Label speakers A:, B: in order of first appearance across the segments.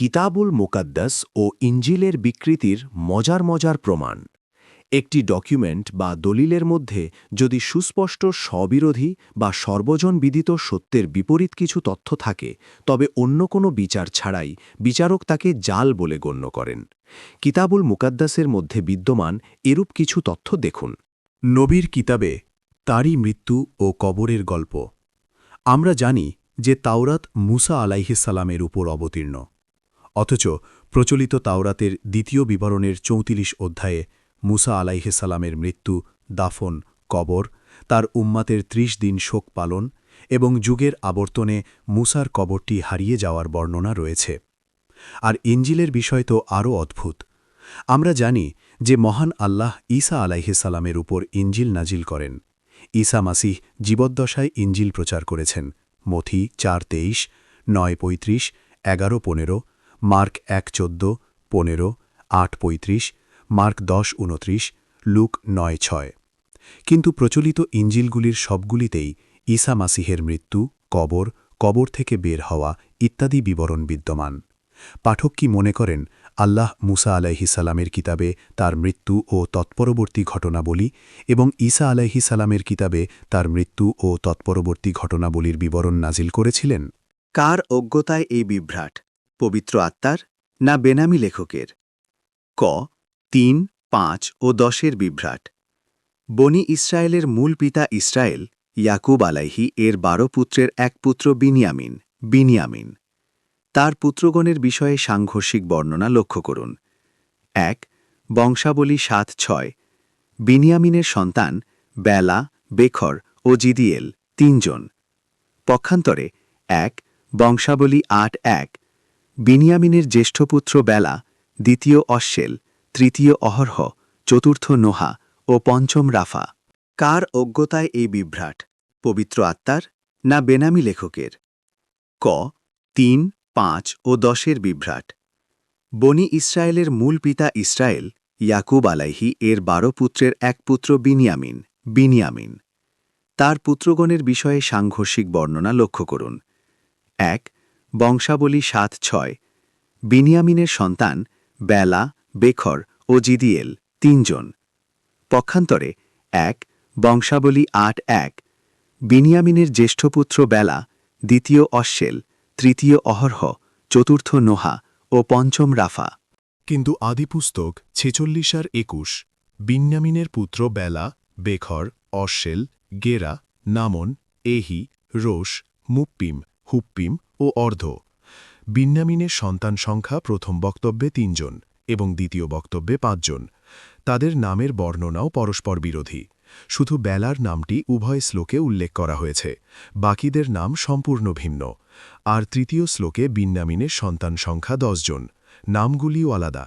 A: কিতাবুল মোকাদ্দাস ও ইঞ্জিলের বিকৃতির মজার মজার প্রমাণ। একটি ডকুমেন্ট বা দলিলের মধ্যে যদি সুস্পষ্ট স্ববিরোধী বা সর্বজন বিদিত সত্যের বিপরীত কিছু তথ্য থাকে, তবে অন্য কোনো বিচার ছাড়াই বিচারক তাকে জাল বলে গণ্য করেন। কিতাবুল মুকাদ্দাসের মধ্যে বিদ্যমান এরূপ কিছু তথ্য দেখুন।
B: নবীর কিতাবে তারই মৃত্যু ও কবরের গল্প। আমরা জানি যে তাওরাত মুসা আলাইহিসালামের উপর অবতীর্ণ। অথচ প্রচলিত তাওরাতের দ্বিতীয় বিবরণের চৌতিরিশ অধ্যায়ে মুসা আলাইহিসালামের মৃত্যু, দাফন, কবর, তার উম্মাতের ত্রিশ দিন শোক পালন এবং যুগের আবর্তনে মুসার কবরটি হারিয়ে যাওয়ার বর্ণনা রয়েছে। আর ইঞ্জিলের বিষয় তো আরও অদ্ভুত। আমরা জানি যে মহান আল্লাহ ঈসা আলাইহিসালামের উপর ইঞ্জিল নাজিল করেন। ঈসা মাসিহ জীবদ্দশায় ইঞ্জিল প্রচার করেছেন। মথি চার তেইশ, নয় পঁয়ত্রিশ, এগারো পনেরো মার্ক এক চোদ্দ, পনেরো, আট পঁয়ত্রিশ, মার্ক দশ উনত্রিশ লুক নয় ছয়। কিন্তু প্রচলিত ইঞ্জিলগুলির সবগুলিতেই ঈসা মাসিহের মৃত্যু, কবর কবর থেকে বের হওয়া ইত্যাদি বিবরণ বিদ্যমান। পাঠক কি মনে করেন, আল্লাহ মুসা আলাইহিসালামের কিতাবে তার মৃত্যু ও তৎপরবর্তী ঘটনাবলী এবং ঈসা আলাইহিসালামের কিতাবে তার মৃত্যু ও তৎপরবর্তী ঘটনাবলীর বিবরণ নাজিল করেছিলেন?
C: কার অজ্ঞতায় এই বিভ্রাট? পবিত্র আত্মার না বেনামি লেখকের? ক, তিন, পাঁচ ও দশের বিভ্রাট। বনি ইসরায়েলের মূল পিতা ইসরায়েল, ইয়াকুব আলাইহি এর বারো পুত্রের এক পুত্র বিনিয়ামিন বিনিয়ামিন। তার পুত্রগণের বিষয়ে সাংঘর্ষিক বর্ণনা লক্ষ্য করুন। এক, বংশাবলী সাত ছয়। বিনিয়ামিনের সন্তান বেলা, বেখর ও জিদিয়েল তিনজন। পক্ষান্তরে এক, বংশাবলী আট এক। বিনিয়ামিনের জ্যেষ্ঠ পুত্র বেলা, দ্বিতীয় অশ্বেল, তৃতীয় অহর্হ, চতুর্থ নোহা ও পঞ্চম রাফা। কার অজ্ঞতায় এই বিভ্রাট? পবিত্র আত্মার না বেনামি লেখকের? ক, তিন, পাঁচ ও দশের বিভ্রাট। বনি ইসরায়েলের মূল পিতা ইসরায়েল, ইয়াকুব আলাইহি এর বারো পুত্রের এক পুত্র বিনিয়ামিন বিনিয়ামিন। তার পুত্রগণের বিষয়ে সাংঘর্ষিক বর্ণনা লক্ষ্য করুন। এক বংশাবলী সাত ছয়। বিনিয়ামিনের সন্তান, বেলা, বেখর ও জিদিয়েল তিনজন। পক্ষান্তরে এক, বংশাবলী আট এক। বিনিয়ামিনের জ্যেষ্ঠ পুত্র বেলা, দ্বিতীয় অশ্বেল, তৃতীয় অহরহ, চতুর্থ নোহা ও পঞ্চম রাফা।
B: কিন্তু আদিপুস্তক ছেচল্লিশ আর একুশ। বিন্যামিনের পুত্র বেলা, বেখর, অশ্বেল, গেরা, নামন, এহি রোষ মুপ্পিম হুপ্পিম ও অর্ধ। বিন্যামিনের সন্তান সংখ্যা প্রথম বক্তব্যে তিনজন এবং দ্বিতীয় বক্তব্যে পাঁচজন। তাদের নামের বর্ণনাও পরস্পর বিরোধী। শুধু বেলার নামটি উভয় শ্লোকে উল্লেখ করা হয়েছে, বাকিদের নাম সম্পূর্ণ ভিন্ন। আর তৃতীয় শ্লোকে বিন্যামিনের সন্তান সংখ্যা দশজন, নামগুলিও আলাদা।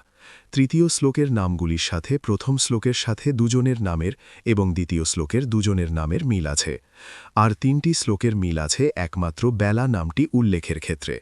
B: তৃতীয় শ্লোকের নামগুলির সাথে প্রথম শ্লোকের সাথে দুজনের নামের এবং দ্বিতীয় শ্লোকের দুজনের নামের মিল আছে। আর তিনটি শ্লোকের মিল আছে একমাত্র বেলা নামটি উল্লেখের ক্ষেত্রে।